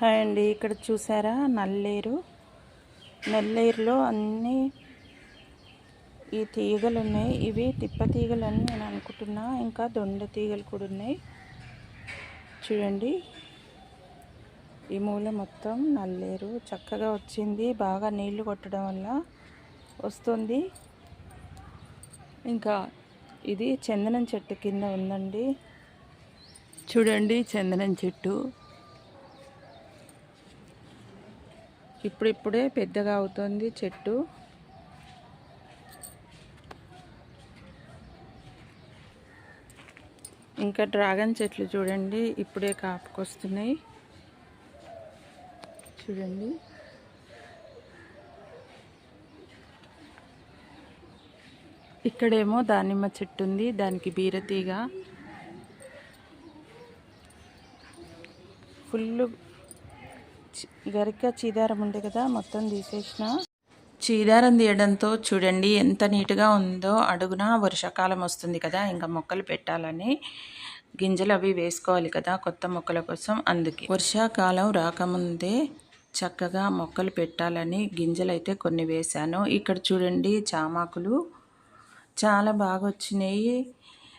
Hi అండి ఇక్కడ చూసారా? నల్లేరు. నల్లేరులో అన్ని ఈ తీగలు ఉన్నాయి ఇవి తిప్ప తీగలు అని నేను అనుకుంటున్నా. ఇంకా దొండ తీగలు కూడా ఉన్నాయి. చూడండి. ఈ మూల మొత్తం నల్లేరు. చక్కగా వచ్చింది. బాగా నీళ్ళు కొట్టడం వల్ల వస్తుంది. ఇంకా ఇది చందనం చెట్టు కింద ఉందండి. చూడండి చందనం చెట్టు. ఇప్పుడిప్పుడే పెద్దగా అవుతుంది చెట్టు. ఇంకా డ్రాగన్ చెట్లు చూడండి ఇప్పుడే కాపుకొస్తున్నాయి. చూడండి. ఇక్కడేమో దానిమ్మ చెట్టు ఉంది దానికి బీరతీగ. ఫుల్ గరిక చీదారం ఉంది కదా మొత్తం తీసేసిన. చీదారం తీయడంతో చూడండి ఎంత నీట్గా ఉందో అడుగున వర్షాకాలం వస్తుంది కదా ఇంకా మొక్కలు పెట్టాలని గింజలు అవి వేసుకోవాలి కదా కొత్త మొక్కల కోసం అందుకే. వర్షాకాలం రాకముందే చక్కగా మొక్కలు పెట్టాలని గింజలు అయితే కొన్ని వేశాను. ఇక్కడ చూడండి చామాకులు చాలా బాగా వచ్చినాయి.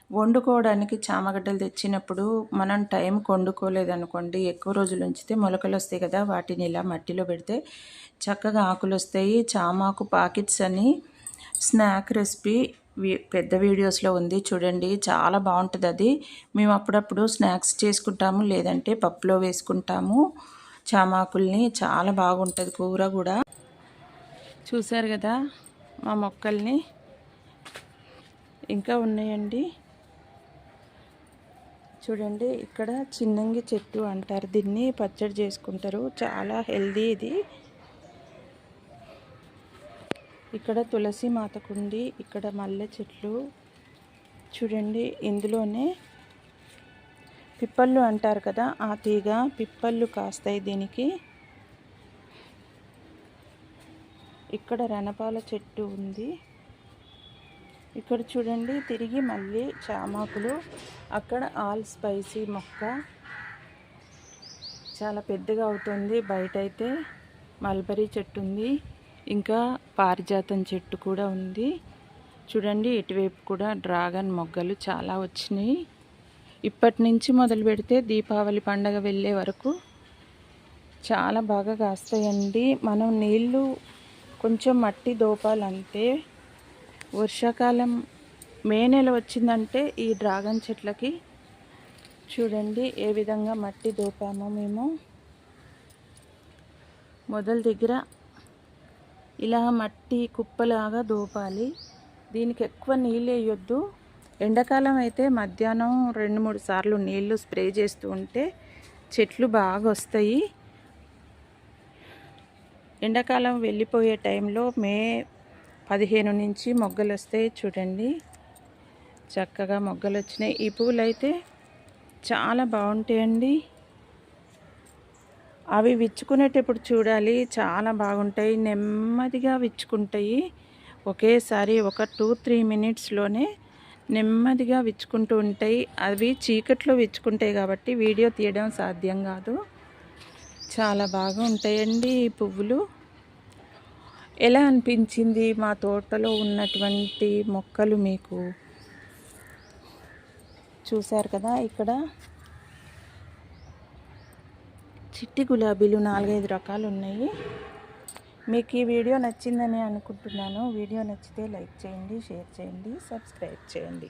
వండుకోవడానికి చామగడ్డలు తెచ్చినప్పుడు మనం టైం వండుకోలేదనుకోండి ఎక్కువ రోజులు ఉంచితే మొలకలు వస్తాయి కదా వాటిని ఇలా మట్టిలో పెడితే చక్కగా ఆకులు వస్తాయి. చామాకు పాకెట్స్ అని స్నాక్ రెసిపీ పెద్ద వీడియోస్లో ఉంది చూడండి. చాలా బాగుంటుంది అది. మేము అప్పుడప్పుడు స్నాక్స్ చేసుకుంటాము లేదంటే పప్పులో వేసుకుంటాము. చామాకుల్ని చాలా బాగుంటుంది కూర కూడా. చూసారు కదా మా మొక్కల్ని ఇంకా ఉన్నాయండి. చూడండి ఇక్కడ చిన్నంగి చెట్టు అంటారు. దీన్ని పచ్చడి చేసుకుంటారు. చాలా హెల్దీ ఇది. ఇక్కడ తులసి మాతకుండి ఇక్కడ మల్లె చెట్లు. చూడండి ఇందులోనే పిప్పళ్ళు అంటారు కదా ఆ తీగ పిప్పళ్ళు కాస్తాయి దీనికి. ఇక్కడ రణపాల చెట్టు ఉంది. ఇక్కడ చూడండి తిరిగి మళ్ళీ చామాకులు. అక్కడ ఆల్ స్పైసీ మొక్క. చాలా పెద్దగా అవుతుంది. బయట అయితే మల్బరీ చెట్టు ఉంది. ఇంకా పారిజాతం చెట్టు కూడా ఉంది. చూడండి ఇటువైపు కూడా డ్రాగన్ మొగ్గలు చాలా వచ్చినాయి. ఇప్పటి నుంచి మొదలు పెడితే దీపావళి పండగ వెళ్ళే వరకు చాలా బాగా కాస్తాయండి. మనం నీళ్ళు కొంచెం మట్టి దోపాలంటే వర్షాకాలం మే నెల వచ్చిందంటే ఈ డ్రాగన్ చెట్లకి చూడండి ఏ విధంగా మట్టి దోపామో మేము. మొదల దగ్గర ఇలా మట్టి కుప్పలాగా దోపాలి. దీనికి ఎక్కువ నీళ్ళు వేయొద్దు. ఎండాకాలం అయితే మధ్యాహ్నం రెండు మూడు సార్లు నీళ్ళు స్ప్రే చేస్తూ ఉంటే చెట్లు బాగా వస్తాయి. ఎండాకాలం వెళ్ళిపోయే టైంలో మే పదిహేను నుంచి మొగ్గలు వస్తాయి చూడండి. చక్కగా మొగ్గలు వచ్చినాయి. ఈ పువ్వులు అయితే చాలా బాగుంటాయండి. అవి విచ్చుకునేటప్పుడు చూడాలి. చాలా బాగుంటాయి. నెమ్మదిగా విచ్చుకుంటాయి. ఒకేసారి ఒక టూ త్రీ మినిట్స్లోనే నెమ్మదిగా విచ్చుకుంటూ ఉంటాయి. అవి చీకట్లో విచ్చుకుంటాయి కాబట్టి వీడియో తీయడం సాధ్యం కాదు. చాలా బాగా ఉంటాయండి ఈ పువ్వులు. ఎలా అనిపించింది మా తోటలో ఉన్నటువంటి మొక్కలు మీకు? చూశారు కదా ఇక్కడ? చిట్టి గులాబీలు నాలుగైదు రకాలు ఉన్నాయి. మీకు ఈ వీడియో నచ్చిందని అనుకుంటున్నాను. వీడియో నచ్చితే లైక్ చేయండి షేర్ చేయండి సబ్స్క్రైబ్ చేయండి.